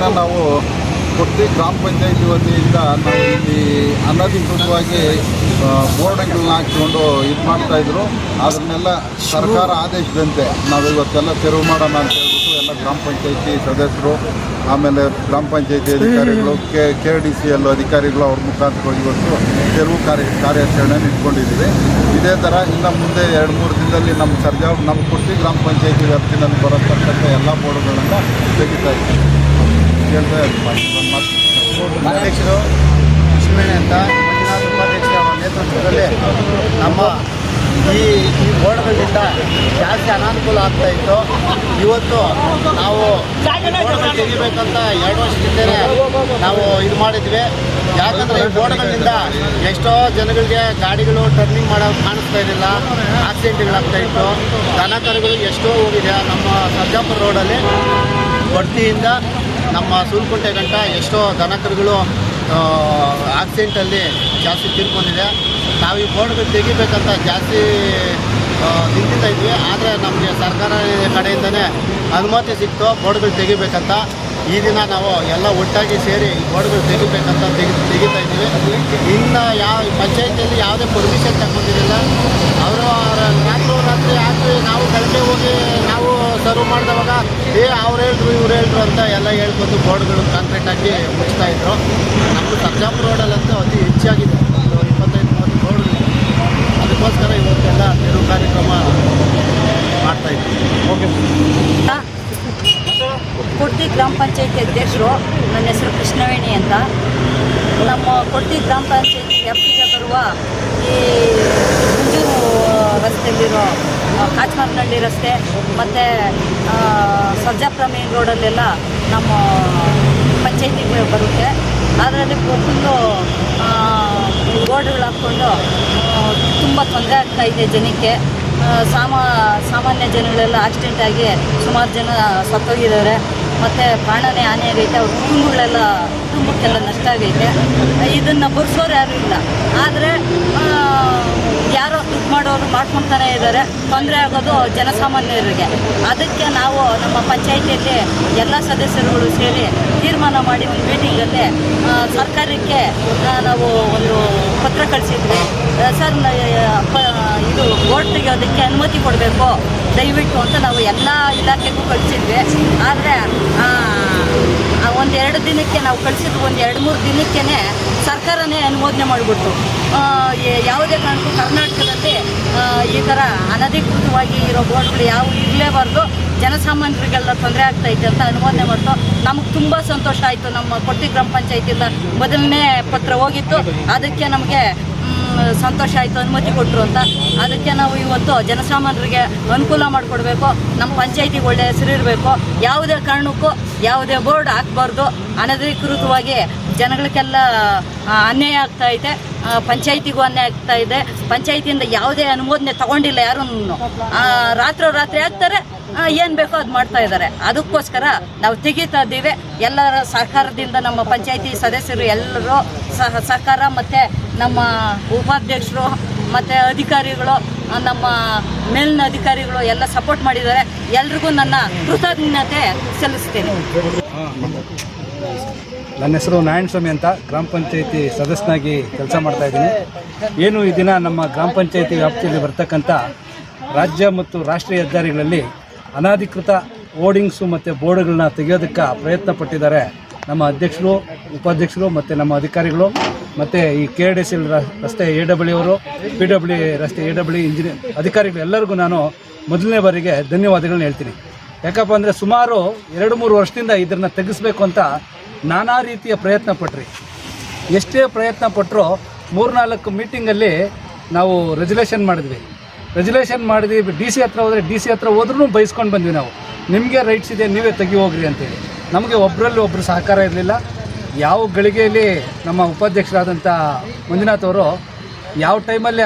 ದಿನ ನಾವು ಕೊಟ್ಟಿ ಗ್ರಾಮ ಪಂಚಾಯಿತಿ ವತಿಯಿಂದ ನಾವು ಇಲ್ಲಿ ಅನಧಿಕೃತವಾಗಿ ಬೋರ್ಡ್ಗಳನ್ನ ಹಾಕಿಕೊಂಡು ಇದು ಮಾಡ್ತಾಯಿದ್ರು ಅದನ್ನೆಲ್ಲ ಸರ್ಕಾರ ಆದೇಶದಂತೆ ನಾವು ಇವತ್ತೆಲ್ಲ ತೆರವು ಮಾಡೋಣ ಅಂತ ಹೇಳ್ಬಿಟ್ಟು ಎಲ್ಲ ಗ್ರಾಮ ಪಂಚಾಯಿತಿ ಸದಸ್ಯರು, ಆಮೇಲೆ ಗ್ರಾಮ ಪಂಚಾಯಿತಿ ಅಧಿಕಾರಿಗಳು, K K D C L ಅಧಿಕಾರಿಗಳು ಅವ್ರ ಮುಖಾಂತರ ಇವತ್ತು ತೆರವು ಕಾರ್ಯ ಕಾರ್ಯಾಚರಣೆಯನ್ನು ಇಟ್ಕೊಂಡಿದ್ದೀವಿ. ಇದೇ ಥರ ಇನ್ನು ಮುಂದೆ ಎರಡು ಮೂರು ದಿನದಲ್ಲಿ ನಮ್ಮ ಸರ್ಜಾ ನಮ್ಮ ಕೊಟ್ಟಿ ಗ್ರಾಮ ಪಂಚಾಯಿತಿ ವ್ಯಾಪ್ತಿನಲ್ಲಿ ಬರತಕ್ಕಂಥ ಎಲ್ಲ ಬೋರ್ಡ್ಗಳನ್ನು ತೆಗಿತಾ ಇದ್ದೀವಿ. ಇದ್ದೀನಿ ಅಧ್ಯಕ್ಷರು ಲಕ್ಷ್ಮೀಣಿ ಅಂತ ಮಂಜುನಾಥ್ ಉಪಾಧ್ಯಕ್ಷರ ನೇತೃತ್ವದಲ್ಲಿ ನಮ್ಮ ಈ ಈ ಬೋರ್ಡ್ಗಳಿಂದ ಜಾಸ್ತಿ ಅನಾನುಕೂಲ ಆಗ್ತಾ ಇತ್ತು. ಇವತ್ತು ನಾವು ಬೋರ್ಡ್ಗಳು ತೆಗಿಬೇಕಂತ ಎರಡು ವರ್ಷದಿಂದಲೇ ನಾವು ಇದು ಮಾಡಿದ್ವಿ. ಯಾಕಂದರೆ ಈ ಬೋರ್ಡ್ಗಳಿಂದ ಎಷ್ಟೋ ಜನಗಳಿಗೆ ಗಾಡಿಗಳು ಟರ್ನಿಂಗ್ ಮಾಡೋ ಕಾಣಿಸ್ತಾ ಇರಲಿಲ್ಲ. ಆಕ್ಸಿಡೆಂಟ್ಗಳಾಗ್ತಾ ಇತ್ತು. ದನ ಕರುಗಳು ಎಷ್ಟೋ ಹೋಗಿದೆ. ನಮ್ಮ ಸರ್ಜಾಪುರ ರೋಡಲ್ಲಿ ಬಡ್ತಿಯಿಂದ ನಮ್ಮ ಸೂಲ್ಕುಂಟೆ ಗಂಟ ಎಷ್ಟೋ ದನಕರುಗಳು ಆಕ್ಸಿಡೆಂಟಲ್ಲಿ ಜಾಸ್ತಿ ತೀರ್ಕೊಂಡಿದೆ. ನಾವು ಈ ಬೋರ್ಡ್ಗಳು ತೆಗಿಬೇಕಂತ ಜಾಸ್ತಿ ನಿಂತಿದ್ದ ಇದ್ವಿ. ಆದರೆ ನಮಗೆ ಸರ್ಕಾರ ಕಡೆಯಿಂದನೇ ಅನುಮತಿ ಸಿಕ್ತು, ಬೋರ್ಡ್ಗಳು ತೆಗಿಬೇಕಂತ. ಈ ದಿನ ನಾವು ಎಲ್ಲ ಒಟ್ಟಾಗಿ ಸೇರಿ ಬೋರ್ಡ್ಗಳು ತೆಗಿಬೇಕಂತ ತೆಗಿ, ತೆಗಿತಾ ಇದ್ದೀವಿ. ಇನ್ನು ಯಾವ, ಪಂಚಾಯತಿಯಲ್ಲಿ ಯಾವುದೇ ಪರ್ಮಿಷನ್ ತಗೊಂಡಿರಲಿಲ್ಲ. ಅವರು ಅವರ ರಾತ್ರಿ ನಾವು ಬೆಳಗ್ಗೆ ಹೋಗಿ ನಾವು ಸರ್ವ್ ಮಾಡಿದವಾಗ ಏ ಅವ್ರು ಹೇಳಿದ್ರು ಇವ್ರು ಹೇಳಿದ್ರು ಅಂತ ಎಲ್ಲ ಹೇಳ್ಕೊಂಡು ಬೋರ್ಡ್ಗಳು ಕಾಂಕ್ರೀಟ್ ಹಾಕಿ ಮುಚ್ತಾ ಇದ್ರು. ನಮ್ಮದು ಸರ್ಜಾಪುರ ರೋಡಲ್ಲಂತೂ ಅತಿ ಹೆಚ್ಚಾಗಿದೆ. ಒಂದು ಇಪ್ಪತ್ತೈದು ಮೂವತ್ತು ಬೋರ್ಡ್ ಅದಕ್ಕೋಸ್ಕರ ಇವತ್ತೆಲ್ಲ ತೆರವು ಕಾರ್ಯಕ್ರಮ ಮಾಡ್ತಾ ಇದ್ವಿ. ಕೊಡ್ತಿ ಗ್ರಾಮ ಪಂಚಾಯತಿ ಅಧ್ಯಕ್ಷರು ನನ್ನ ಹೆಸರು ಕೃಷ್ಣವೇಣಿ ಅಂತ. ನಮ್ಮ ಕೊಡ್ತಿ ಗ್ರಾಮ ಪಂಚಾಯತಿ ವ್ಯಾಪ್ತಿಗೆ ಬರುವ ಈ ಮುಂಜೂರು ರಸ್ತೆಯಲ್ಲಿರೋ ಕಾಚಮಾರ್ನಹಳ್ಳಿ ರಸ್ತೆ, ಮತ್ತು ಸರ್ಜಾಪುರ ಮೇನ್ ರೋಡಲ್ಲೆಲ್ಲ ನಮ್ಮ ಪಂಚಾಯತಿಗೆ ಬರುತ್ತೆ. ಅದರಲ್ಲಿ ಪ್ರತಿಯೊಂದು ಬೋರ್ಡ್ಗಳು ಹಾಕ್ಕೊಂಡು ತುಂಬ ತೊಂದರೆ ಆಗ್ತಾ ಇದೆ ಜನಕ್ಕೆ. ಸಾಮಾ, ಸಾಮಾನ್ಯ ಜನಗಳೆಲ್ಲ ಆಕ್ಸಿಡೆಂಟ್ ಆಗಿ ಸುಮಾರು ಜನ ಸತ್ತೋಗಿದ್ದಾರೆ. ಮತ್ತು ಪ್ರಾಣನೇ ಹಾನಿ ಆಗೈತೆ, ಅವ್ರ ಕುಟುಂಬಗಳೆಲ್ಲ ಕುಟುಂಬಕ್ಕೆಲ್ಲ ನಷ್ಟ ಆಗೈತೆ. ಇದನ್ನು ಬರ್ಸೋರು ಯಾರು ಇಲ್ಲ. ಆದರೆ ಯಾರೋ ದುಡ್ಡು ಮಾಡೋರು ಮಾಡ್ಕೊತಾನೆ ಇದ್ದಾರೆ ತೊಂದರೆ ಆಗೋದು ಜನಸಾಮಾನ್ಯರಿಗೆ. ಅದಕ್ಕೆ ನಾವು ನಮ್ಮ ಪಂಚಾಯಿತಿಯಲ್ಲಿ ಎಲ್ಲ ಸದಸ್ಯರುಗಳು ಸೇರಿ ತೀರ್ಮಾನ ಮಾಡಿ ಒಂದು ಮೀಟಿಂಗಲ್ಲಿ ಸರ್ಕಾರಕ್ಕೆ ನಾವು ಒಂದು ಪತ್ರ ಕಳಿಸಿದ್ವಿ. ಸರ್ ಇದು ಕೋರ್ಟಿಗೆ ಅದಕ್ಕೆ ಅನುಮತಿ ಕೊಡಬೇಕು. ದಯವಿಟ್ಟು ಅಂತ ನಾವು ಎಲ್ಲ ಇಲಾಖೆಗೂ ಕಳಿಸಿದ್ವಿ. ಆದರೆ ಒಂದೆರಡು ದಿನಕ್ಕೆ ನಾವು ಕಳಿಸಿದ್ದು ಒಂದು ಎರಡು ಮೂರು ದಿನಕ್ಕೇ ಸರ್ಕಾರನೇ ಅನುಮೋದನೆ ಮಾಡಿಬಿಟ್ಟು ಯಾವುದೇ ಕಾರಣಕ್ಕೂ ಕರ್ನಾಟಕದಲ್ಲಿ ಈ ಥರ ಅನಧಿಕೃತವಾಗಿ ಇರೋ ಬೋರ್ಡ್ಗಳು ಯಾವು ಇರಲೇಬಾರ್ದು. ಜನಸಾಮಾನ್ಯರಿಗೆಲ್ಲ ತೊಂದರೆ ಆಗ್ತೈತೆ ಅಂತ ಅನುಮೋದನೆ ಮಾಡ್ತು. ನಮಗೆ ತುಂಬ ಸಂತೋಷ ಆಯಿತು. ನಮ್ಮ ಕೊಟ್ಟಿ ಗ್ರಾಮ ಪಂಚಾಯತಿಯಿಂದ ಮೊದಲನೇ ಪತ್ರ ಹೋಗಿತ್ತು. ಅದಕ್ಕೆ ನಮಗೆ ಸಂತೋಷ ಆಯಿತು, ಅನುಮತಿ ಕೊಟ್ಟರು ಅಂತ. ಅದಕ್ಕೆ ನಾವು ಇವತ್ತು ಜನಸಾಮಾನ್ಯರಿಗೆ ಅನುಕೂಲ ಮಾಡಿಕೊಡ್ಬೇಕು. ನಮ್ಮ ಪಂಚಾಯಿತಿಗೆ ಒಳ್ಳೆ ಹೆಸರು ಇರಬೇಕು. ಯಾವುದೇ ಕಾರಣಕ್ಕೂ ಯಾವುದೇ ಬೋರ್ಡ್ ಹಾಕ್ಬಾರ್ದು. ಅನಧಿಕೃತವಾಗಿ ಜನಗಳಿಗೆಲ್ಲ ಅನ್ಯಾಯ ಆಗ್ತಾ ಇದೆ. ಪಂಚಾಯಿತಿಗೂ ಅನ್ಯಾಯ ಆಗ್ತಾ ಇದೆ. ಪಂಚಾಯತಿಯಿಂದ ಯಾವುದೇ ಅನುಮೋದನೆ ತಗೊಂಡಿಲ್ಲ ಯಾರೂ ರಾತ್ರೋ ರಾತ್ರಿ ಆಗ್ತಾರೆ. ಏನು ಬೇಕೋ ಅದು ಮಾಡ್ತಾ ಇದ್ದಾರೆ. ಅದಕ್ಕೋಸ್ಕರ ನಾವು ತೆಗಿತಾ ಇದ್ದೀವಿ. ಎಲ್ಲರ ಸಹಕಾರದಿಂದ ನಮ್ಮ ಪಂಚಾಯಿತಿ ಸದಸ್ಯರು ಎಲ್ಲರೂ ಸಹ ಸಹಕಾರ ಮತ್ತು ನಮ್ಮ ಉಪಾಧ್ಯಕ್ಷರು ಮತ್ತು ಅಧಿಕಾರಿಗಳು, ನಮ್ಮ ಮೇಲಿನ ಅಧಿಕಾರಿಗಳು ಎಲ್ಲ ಸಪೋರ್ಟ್ ಮಾಡಿದ್ದಾರೆ. ಎಲ್ರಿಗೂ ನನ್ನ ಕೃತಜ್ಞತೆ ಸಲ್ಲಿಸ್ತೇನೆ. ನನ್ನ ಹೆಸರು ನಾರಾಯಣ ಸ್ವಾಮಿ ಅಂತ ಗ್ರಾಮ ಪಂಚಾಯತಿ ಸದಸ್ಯನಾಗಿ ಕೆಲಸ ಮಾಡ್ತಾ ಇದ್ದೀನಿ. ಏನು ಈ ದಿನ ನಮ್ಮ ಗ್ರಾಮ ಪಂಚಾಯತಿ ವ್ಯಾಪ್ತಿಯಲ್ಲಿ ಬರ್ತಕ್ಕಂಥ ರಾಜ್ಯ ಮತ್ತು ರಾಷ್ಟ್ರೀಯ ಹೆದ್ದಾರಿಗಳಲ್ಲಿ ಅನಧಿಕೃತ ಓರ್ಡಿಂಗ್ಸು ಮತ್ತು ಬೋರ್ಡ್ಗಳನ್ನ ತೆಗೆಯೋದಕ್ಕೆ ಪ್ರಯತ್ನ ಪಟ್ಟಿದ್ದಾರೆ ನಮ್ಮ ಅಧ್ಯಕ್ಷರು, ಉಪಾಧ್ಯಕ್ಷರು ಮತ್ತು ನಮ್ಮ ಅಧಿಕಾರಿಗಳು. ಮತ್ತು ಈ ಕೆ ಡಿ ಸಿ ರಸ್ತೆ ಎ ಡಬ್ಲ್ಯೂ ಅವರು ಪಿ ಡಬ್ಲ್ಯೂ ರಸ್ತೆ ಎ ಡಬ್ಲ್ಯೂ ಇಂಜಿನಿಯರ್ ಅಧಿಕಾರಿಗಳು ಎಲ್ಲರಿಗೂ ನಾನು ಮೊದಲನೇ ಬಾರಿಗೆ ಧನ್ಯವಾದಗಳನ್ನ ಹೇಳ್ತೀನಿ. ಯಾಕಪ್ಪ ಅಂದರೆ ಸುಮಾರು ಎರಡು ಮೂರು ವರ್ಷದಿಂದ ಇದನ್ನು ತೆಗೆಸ್ಬೇಕು ಅಂತ ನಾನಾ ರೀತಿಯ ಪ್ರಯತ್ನ ಪಟ್ರಿ. ಎಷ್ಟೇ ಪ್ರಯತ್ನ ಪಟ್ಟರು ಮೂರ್ನಾಲ್ಕು ಮೀಟಿಂಗಲ್ಲಿ ನಾವು ರೆಜುಲೇಷನ್ ಮಾಡಿದ್ವಿ. ರೆಜುಲೇಷನ್ ಮಾಡಿದ್ವಿ ಡಿ ಸಿ ಹತ್ರ ಹೋದರೆ ಡಿ ಸಿ ಹತ್ರ ಹೋದ್ರೂ ಬೈಸ್ಕೊಂಡು ಬಂದ್ವಿ ನಾವು. ನಿಮಗೆ ರೈಟ್ಸ್ ಇದೆ, ನೀವೇ ತೆಗಿ ಹೋಗ್ರಿ ಅಂತೇಳಿ. ನಮಗೆ ಒಬ್ಬರಲ್ಲಿ ಒಬ್ಬರು ಸಹಕಾರ ಇರಲಿಲ್ಲ. ಯಾವ ಗಳಿಗೆಯಲ್ಲಿ ನಮ್ಮ ಉಪಾಧ್ಯಕ್ಷರಾದಂಥ ಮಂಜುನಾಥ್ ಅವರು ಯಾವ ಟೈಮಲ್ಲಿ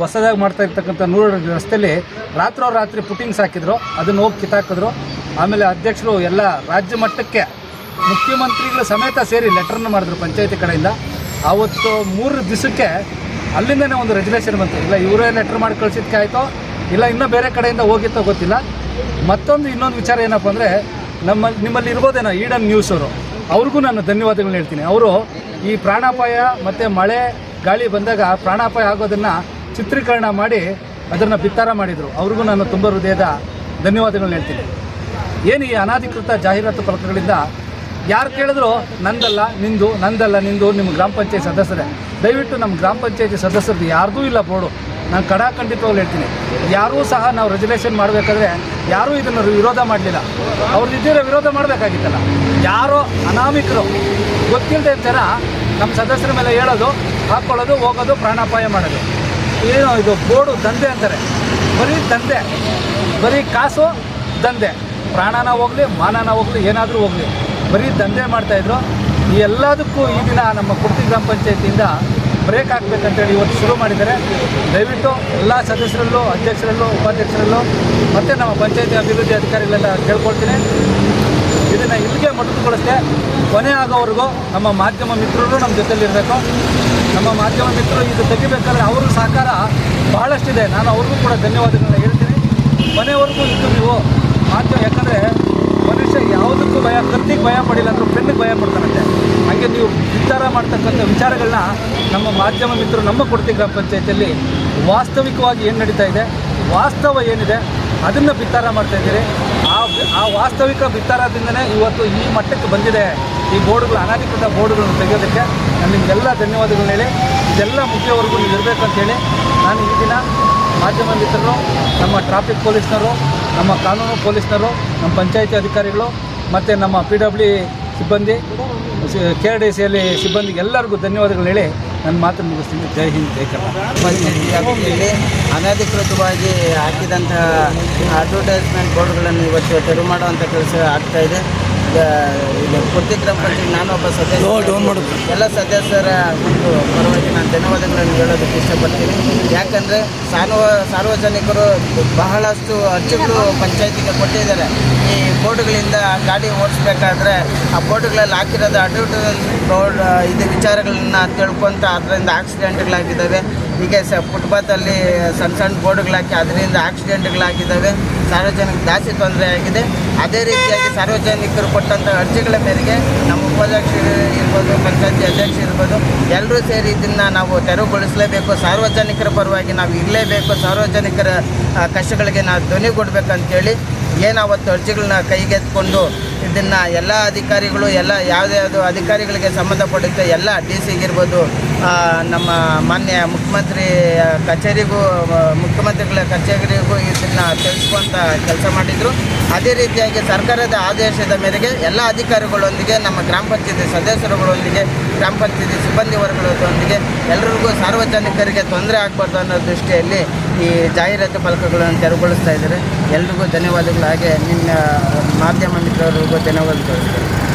ಹೊಸದಾಗಿ ಮಾಡ್ತಾ ಇರ್ತಕ್ಕಂಥ ನೂರು ರಸ್ತೆಯಲ್ಲಿ ರಾತ್ರೋ ರಾತ್ರಿ ಪುಟಿಂಗ್ಸ್ ಹಾಕಿದ್ರು, ಅದನ್ನು ಹೋಗಿ ಕಿತ್ತಾಕಿದ್ರು ಆಮೇಲೆ ಅಧ್ಯಕ್ಷರು ಎಲ್ಲ ರಾಜ್ಯ ಮಟ್ಟಕ್ಕೆ ಮುಖ್ಯಮಂತ್ರಿಗಳ ಸಮೇತ ಸೇರಿ ಲೆಟರ್ನ ಮಾಡಿದ್ರು ಪಂಚಾಯತಿ ಕಡೆಯಿಂದ. ಆವತ್ತು ಮೂರು ದಿವಸಕ್ಕೆ ಅಲ್ಲಿಂದನೇ ಒಂದು ರೆಜುಲೇಷನ್ ಬಂತು. ಇಲ್ಲ, ಇವರೇ ಲೆಟರ್ ಮಾಡಿ ಕಳಿಸಿದ್ಕೆ ಆಯಿತೋ, ಇಲ್ಲ, ಇನ್ನೂ ಬೇರೆ ಕಡೆಯಿಂದ ಹೋಗಿತ್ತೋ ಗೊತ್ತಿಲ್ಲ. ಮತ್ತೊಂದು ಇನ್ನೊಂದು ವಿಚಾರ ಏನಪ್ಪ ಅಂದರೆ, ನಮ್ಮ ನಿಮ್ಮಲ್ಲಿ ಇರ್ಬೋದೇನೋ ಈಡನ್ ನ್ಯೂಸ್ ಅವರು. ಅವ್ರಿಗೂ ನಾನು ಧನ್ಯವಾದಗಳನ್ನ ಹೇಳ್ತೀನಿ. ಅವರು ಈ ಪ್ರಾಣಾಪಾಯ ಮತ್ತು ಮಳೆ, ಗಾಳಿ ಬಂದಾಗ ಪ್ರಾಣಾಪಾಯ ಆಗೋದನ್ನು ಚಿತ್ರೀಕರಣ ಮಾಡಿ ಅದನ್ನು ಬಿತ್ತಾರ ಮಾಡಿದರು. ಅವ್ರಿಗೂ ನಾನು ತುಂಬ ಹೃದಯದ ಧನ್ಯವಾದಗಳನ್ನ ಹೇಳ್ತೀನಿ. ಏನು ಈ ಅನಾಧಿಕೃತ ಜಾಹೀರಾತು ಫಲಕಗಳಿಂದ ಯಾರು ಕೇಳಿದ್ರು ನಂದಲ್ಲ, ನಿಂದು ನಂದಲ್ಲ, ನಿಂದು ನಿಮ್ಮ ಗ್ರಾಮ ಪಂಚಾಯತ್ ಸದಸ್ಯರೇ. ದಯವಿಟ್ಟು ನಮ್ಮ ಗ್ರಾಮ ಪಂಚಾಯತಿ ಸದಸ್ಯರದ್ದು ಯಾರ್ದೂ ಇಲ್ಲ ಬೋರ್ಡು. ನಾನು ಕಡಾಖಂಡಿತವಾಗ್ಲು ಹೇಳ್ತೀನಿ. ಯಾರೂ ಸಹ ನಾವು ರೆಜುಲೇಷನ್ ಮಾಡಬೇಕಾದ್ರೆ ಯಾರೂ ಇದನ್ನು ವಿರೋಧ ಮಾಡಲಿಲ್ಲ. ಅವ್ರದ್ದು ಇದ್ದಿರೋ ವಿರೋಧ ಮಾಡಬೇಕಾಗಿತ್ತಲ್ಲ. ಯಾರೋ ಅನಾಮಿಕರು ಗೊತ್ತಿಲ್ಲದೆ ಜನ ನಮ್ಮ ಸದಸ್ಯರ ಮೇಲೆ ಹೇಳೋದು ಹಾಕ್ಕೊಳ್ಳೋದು ಹೋಗೋದು, ಪ್ರಾಣಾಪಾಯ ಮಾಡೋದು. ಏನು ಇದು ಬೋರ್ಡು ದಂಧೆ ಅಂತಾರೆ. ಬರೀ ದಂಧೆ. ಬರೀ ಕಾಸು, ದಂಧೆ. ಪ್ರಾಣನ ಹೋಗಲಿ, ಮಾನನ ಹೋಗಲಿ, ಏನಾದರೂ ಹೋಗಲಿ. ಬರೀ ದಂಧೆ ಮಾಡ್ತಾಯಿದ್ರು ಈ ಎಲ್ಲದಕ್ಕೂ ಈ ದಿನ ನಮ್ಮ ಕುರ್ತಿ ಗ್ರಾಮ ಪಂಚಾಯತಿಯಿಂದ ಬ್ರೇಕ್ ಹಾಕ್ಬೇಕಂತೇಳಿ ಇವತ್ತು ಶುರು ಮಾಡಿದ್ದಾರೆ. ದಯವಿಟ್ಟು ಎಲ್ಲ ಸದಸ್ಯರಲ್ಲೂ, ಅಧ್ಯಕ್ಷರಲ್ಲೂ, ಉಪಾಧ್ಯಕ್ಷರಲ್ಲೂ, ಮತ್ತು ನಮ್ಮ ಪಂಚಾಯತಿ ಅಭಿವೃದ್ಧಿ ಅಧಿಕಾರಿಗಳೆಲ್ಲ ಕೇಳ್ಕೊಳ್ತೀನಿ. ಇದನ್ನು ಇಲ್ಲಿಗೆ ಮೊಟಕುಗೊಳಿಸ್ದೆ ಕೊನೆ ಆಗೋವರೆಗೂ ನಮ್ಮ ಮಾಧ್ಯಮ ಮಿತ್ರರು ನಮ್ಮ ಜೊತೆಲಿರಬೇಕು ನಮ್ಮ ಮಾಧ್ಯಮ ಮಿತ್ರರು ಇದು ತೆಗಿಬೇಕಾದ್ರೆ ಅವ್ರ ಸಹಕಾರ ಬಹಳಷ್ಟಿದೆ. ನಾನು ಅವ್ರಿಗೂ ಕೂಡ ಧನ್ಯವಾದಗಳನ್ನ ಹೇಳ್ತೀನಿ. ಕೊನೆವರೆಗೂ ಇದ್ದು ನೀವು ಮಾಧ್ಯಮ, ಯಾಕಂದರೆ ಮನುಷ್ಯ ಯಾವುದಕ್ಕೂ ಭಯ, ಕತ್ತಿಗೆ ಭಯ ಪಡಿಲ್ಲ ಅಂದರೂ ಪೆನ್ನಿಗೆ ಭಯ ಪಡ್ತಾನಂತೆ. ಹಾಗೆ ನೀವು ವಿಚಾರ ಮಾಡ್ತಕ್ಕಂಥ ವಿಚಾರಗಳನ್ನ ನಮ್ಮ ಮಾಧ್ಯಮ ಮಿತ್ರರು ನಮ್ಮ ಕೊಡ್ತಿ ಗ್ರಾಮ ಪಂಚಾಯತಿಯಲ್ಲಿ ವಾಸ್ತವಿಕವಾಗಿ ಏನು ನಡೀತಾ ಇದೆ, ವಾಸ್ತವ ಏನಿದೆ, ಅದನ್ನು ಬಿತ್ತಾರ ಮಾಡ್ತಾ ಇದ್ದೀರಿ. ಆ ಆ ವಾಸ್ತವಿಕ ಬಿತ್ತಾರದಿಂದನೇ ಇವತ್ತು ಈ ಮಟ್ಟಕ್ಕೆ ಬಂದಿದೆ ಈ ಬೋರ್ಡ್ಗಳು, ಅನಧಿಕೃತ ಬೋರ್ಡ್ಗಳನ್ನು ತೆಗೆಯೋದಕ್ಕೆ. ನಾನು ನಿಮಗೆಲ್ಲ ಧನ್ಯವಾದಗಳನ್ನ ಹೇಳಿ, ಇದೆಲ್ಲ ಮುಗಿಯೋವರೆಗೂ ನೀವು ಇರಬೇಕು ಅಂತೇಳಿ ನಾನು ಈ ದಿನ ಮಾಧ್ಯಮ ಮಿತ್ರರು, ನಮ್ಮ ಟ್ರಾಫಿಕ್ ಪೊಲೀಸ್ನವರು ನಮ್ಮ ಕಾನೂನು ಪೊಲೀಸ್ನವರು ನಮ್ಮ ಪಂಚಾಯತಿ ಅಧಿಕಾರಿಗಳು, ಮತ್ತು ನಮ್ಮ ಪಿ ಡಬ್ಲ್ಯೂ ಸಿಬ್ಬಂದಿ ಕೆ ಆರ್ ಡಿ ಸಿಯಲ್ಲಿ ಸಿಬ್ಬಂದಿಗೆ ಎಲ್ಲರಿಗೂ ಧನ್ಯವಾದಗಳು ಹೇಳಿ ನನ್ನ ಮಾತನ್ನು ಮುಗಿಸ್ತೀನಿ. ಜೈ ಹಿಂದ್, ಜೈ ಕರ್ನಾಟಕ. ಅನಧಿಕೃತವಾಗಿ ಹಾಕಿದಂತಹ ಅಡ್ವರ್ಟೈಸ್ಮೆಂಟ್ ಬೋರ್ಡ್ಗಳನ್ನು ಇವತ್ತು ತೆರವು ಮಾಡುವಂಥ ಕೆಲಸ ಆಗ್ತಾ ಗ್ರಾಮ ಪಂಚಾಯತ್ ನಾನೊಬ್ಬ ಸದಸ್ಯ. ಎಲ್ಲ ಸದಸ್ಯರ ಒಂದು ಪರವಾಗಿ ನಾನು ಧನ್ಯವಾದಗಳನ್ನು ಹೇಳೋದಕ್ಕೆ ಇಷ್ಟಪಡ್ತೀನಿ. ಯಾಕಂದರೆ ಸಾರ್ವ ಸಾರ್ವಜನಿಕರು ಬಹಳಷ್ಟು ಅರ್ಜಿಗಳು ಪಂಚಾಯತಿಗೆ ಕೊಟ್ಟಿದ್ದಾರೆ. ಈ ಬೋರ್ಡ್ಗಳಿಂದ ಗಾಡಿ ಓಡಿಸ್ಬೇಕಾದ್ರೆ ಆ ಬೋರ್ಡ್ಗಳಲ್ಲಿ ಹಾಕಿರೋದು ಅಡ್ವರ್ಟೈಸ್ ಬೋರ್ಡ್ ಇದು ವಿಚಾರಗಳನ್ನ ತಿಳ್ಕೊಂತ ಅದರಿಂದ ಆಕ್ಸಿಡೆಂಟ್ಗಳಾಗಿದ್ದಾವೆ ಹೀಗೆ ಸ ಫುಟ್ಪಾತಲ್ಲಿ ಸಣ್ಣ ಸಣ್ಣ ಬೋರ್ಡ್ಗಳಾಕಿ ಅದರಿಂದ ಆಕ್ಸಿಡೆಂಟ್ಗಳಾಗಿದ್ದಾವೆ. ಸಾರ್ವಜನಿಕ ಜಾಸ್ತಿ ತೊಂದರೆ ಆಗಿದೆ. ಅದೇ ರೀತಿಯಾಗಿ ಸಾರ್ವಜನಿಕರು ಕೊಟ್ಟಂಥ ಅರ್ಜಿಗಳ ಮೇರೆಗೆ ನಮ್ಮ ಉಪಾಧ್ಯಕ್ಷ ಇರ್ಬೋದು, ಪಂಚಾಯತಿ ಅಧ್ಯಕ್ಷ ಇರ್ಬೋದು, ಎಲ್ಲರೂ ಸೇರಿ ಇದನ್ನು ನಾವು ತೆರವುಗೊಳಿಸಲೇಬೇಕು. ಸಾರ್ವಜನಿಕರ ಪರವಾಗಿ ನಾವು ಇರಲೇಬೇಕು. ಸಾರ್ವಜನಿಕರ ಕಷ್ಟಗಳಿಗೆ ನಾವು ಧ್ವನಿ ಕೊಡಬೇಕಂತೇಳಿ ಏನು ಅವತ್ತು ಅರ್ಜಿಗಳನ್ನ ಕೈಗೆತ್ಕೊಂಡು ಇದನ್ನು ಎಲ್ಲ ಅಧಿಕಾರಿಗಳು, ಎಲ್ಲ ಯಾವುದೇ ಯಾವುದು ಅಧಿಕಾರಿಗಳಿಗೆ ಸಂಬಂಧಪಡುತ್ತೆ ಎಲ್ಲ ಡಿ ಸಿಗಿರ್ಬೋದು ನಮ್ಮ ಮಾನ್ಯ ಮುಖ್ಯಮಂತ್ರಿ ಕಚೇರಿಗೂ ಮುಖ್ಯಮಂತ್ರಿಗಳ ಕಚೇರಿಗೂ ಇದನ್ನು ತಿಳಿಸುವಂಥ ಕೆಲಸ ಮಾಡಿದರು. ಅದೇ ರೀತಿಯಾಗಿ ಸರ್ಕಾರದ ಆದೇಶದ ಮೇರೆಗೆ ಎಲ್ಲ ಅಧಿಕಾರಿಗಳೊಂದಿಗೆ, ನಮ್ಮ ಗ್ರಾಮ ಪಂಚಾಯತಿ ಸದಸ್ಯರುಗಳೊಂದಿಗೆ, ಗ್ರಾಮ ಪಂಚಾಯತಿ ಸಿಬ್ಬಂದಿ ವರ್ಗದೊಂದಿಗೆ ಎಲ್ಲರಿಗೂ ಸಾರ್ವಜನಿಕರಿಗೆ ತೊಂದರೆ ಆಗಬಾರ್ದು ಅನ್ನೋ ದೃಷ್ಟಿಯಲ್ಲಿ ಈ ಜಾಹೀರಾತು ಫಲಕಗಳನ್ನು ತೆರವುಗೊಳಿಸ್ತಾ ಇದ್ದಾರೆ. ಎಲ್ರಿಗೂ ಧನ್ಯವಾದಗಳು. ಹಾಗೆ ನಿನ್ನ ಮಾಧ್ಯಮ ಮಿತ್ರರಿಗೂ ಧನ್ಯವಾದಗಳು.